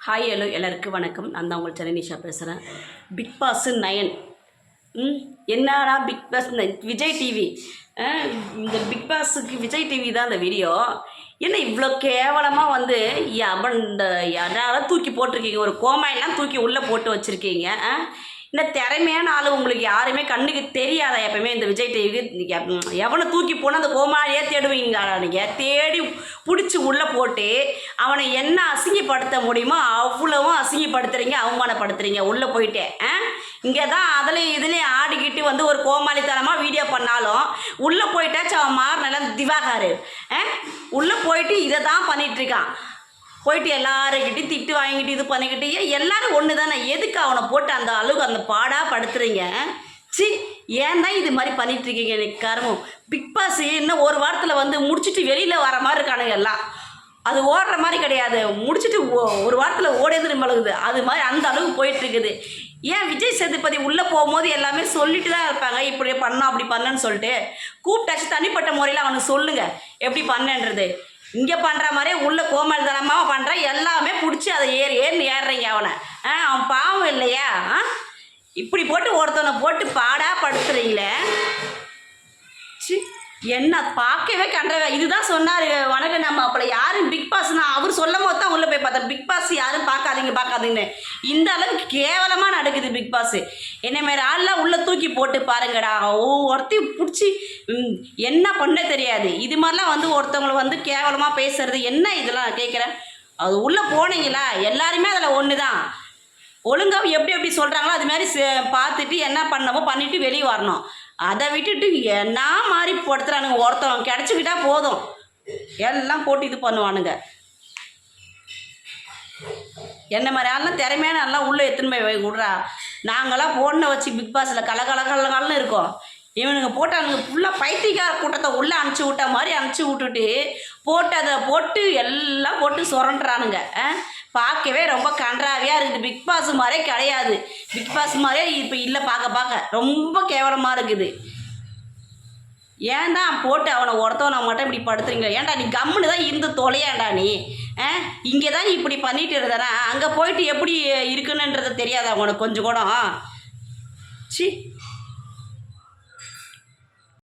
Hi hello எல்லாருக்கும் வணக்கம். நான் தான் உங்கள் சென்னை நிஷா பேசுகிறேன் பிக் பாஸு நயன். ம் என்னடா பிக் பாஸ் விஜய் டிவி இந்த பிக் பாஸுக்கு விஜய் டிவி தான் அந்த வீடியோ என்ன இவ்வளோ கேவலமாக வந்து அவன் இந்த யாரால தூக்கி போட்டிருக்கீங்க? ஒரு கோமாயெல்லாம் தூக்கி உள்ளே போட்டு வச்சுருக்கீங்க ஆ? இந்த திறமையான ஆள் உங்களுக்கு யாருமே கண்ணுக்கு தெரியாதா எப்பவுமே இந்த விஜய் டிவிக்கு? எவனை தூக்கி போனால் அந்த கோமாளியே தேடுவீங்க நீங்கள் தேடி பிடிச்சி உள்ளே போட்டு அவனை என்ன அசிங்கப்படுத்த முடியுமோ அவ்வளவும் அசிங்கப்படுத்துறீங்க அவமானப்படுத்துறீங்க. உள்ளே போயிட்டே இங்கே தான் அதுலேயும் இதுலேயும் ஆடிக்கிட்டு வந்து ஒரு கோமாளித்தனமாக வீடியோ பண்ணாலும் உள்ளே போயிட்டாச்சும் அவன் மாறினால திவாகாரு ஆ? உள்ளே போயிட்டு இதை தான் பண்ணிகிட்ருக்கான் போயிட்டு எல்லாருக்கிட்டையும் திட்டு வாங்கிட்டு இது பண்ணிக்கிட்டு ஏன் எல்லாரும் ஒன்று தானே எதுக்கு அவனை போட்டு அந்த அளவுக்கு அந்த பாடாக படுத்துறீங்க? சி ஏன் தான் இது மாதிரி பண்ணிகிட்ருக்கீங்க எனக்கு கருமம்? பிக் பாஸ் இன்னும் ஒரு வாரத்தில் வந்து முடிச்சுட்டு வெளியில் வர மாதிரி இருக்கானுங்க எல்லாம். அது ஓடுற மாதிரி கிடையாது. முடிச்சுட்டு ஓ- ஒரு வாரத்தில் ஓடியது மலகுது அது மாதிரி அந்த அளவுக்கு போயிட்டுருக்குது. ஏன் விஜய் சேதுபதி உள்ளே போகும்போது எல்லாமே சொல்லிட்டு தான் இருப்பாங்க. இப்படி பண்ணோம் அப்படி பண்ணேன்னு சொல்லிட்டு. கூப்பிட்டாச்சு தனிப்பட்ட முறையில் அவனுக்கு சொல்லுங்கள் எப்படி பண்ணேன்றது? இங்கே பண்ணுற மாதிரியே உள்ள கோமல் தனமாக பண்ணுற எல்லாமே பிடிச்சி அதை ஏறி ஏறி ஏறுறீங்க அவனை. ஆ அவன் பாவம் இல்லையா? ஆ? இப்படி போட்டு ஒருத்தவனை போட்டு பாடா படுத்துறீங்களே? சி என்ன பார்க்கவே கண்டவே இதுதான் சொன்னார் வணக்கம் நம்ம அப்போ யாரும் பிக் பாஸ்னா அவர் சொல்லும் போது பார்த்தா பிக் பாஸ் யாரும் பார்க்காதீங்க பார்க்காதீங்கன்னு. இந்த அளவுக்கு கேவலமாக நடக்குது பிக் பாஸ் என்ன மாதிரி ஆள்லாம் உள்ளே தூக்கி போட்டு பாருங்கடா. ஒருத்தையும் பிடிச்சி என்ன பண்ண தெரியாது. இது மாதிரிலாம் வந்து ஒருத்தவங்களை வந்து கேவலமாக பேசுறது. என்ன இதெல்லாம் கேட்குறேன்? அது உள்ளே போனீங்களா? எல்லாருமே அதில் ஒன்று தான் ஒழுங்காக எப்படி எப்படி சொல்கிறாங்களோ அது மாதிரி பார்த்துட்டு என்ன பண்ணவோ பண்ணிவிட்டு வெளியே வரணும். அதை விட்டுட்டு என்ன மாதிரி படுத்துறானுங்க ஒருத்தவன் கிடச்சிக்கிட்டா போதும். எல்லாம் போட்டு இது பண்ணுவானுங்க. என்ன மாதிரி ஆள்லாம் திறமையான எல்லாம் உள்ளே எத்தனை போய் விடுறா நாங்களாம் ஃபோனை வச்சு பிக் பாஸில் கல கல கலகலன்னு இருக்கோம். இவனுங்க போட்டானுங்க ஃபுல்லாக பைத்தியக்கார கூட்டத்தை உள்ளே அனுப்பிச்சி விட்ட மாதிரி அனுப்பிச்சி விட்டுட்டு போட்டு அதை போட்டு எல்லாம் போட்டு சுரண்டுறானுங்க. ஆ? பார்க்கவே ரொம்ப கன்றாவியாக இருக்குது. பிக் பாஸ் மாதிரியே கிடையாது. பிக் பாஸ் மாதிரியே இப்போ இல்லை பார்க்க பார்க்க. ரொம்ப கேவலமாக இருக்குது. ஏன் தான் போட்டு அவனை ஒருத்தவனை மட்டும் இப்படி படுத்துறீங்க? ஏன்டா நீ கம்முன்னு தான் இருந்து தொலையாண்டா நீ? ஆ? இங்கே தான் இப்படி பண்ணிட்டு இருந்தனா? அங்கே போயிட்டு எப்படி இருக்குன்னுன்றது தெரியாதா உனக்கு கொஞ்சம் கூட? சி.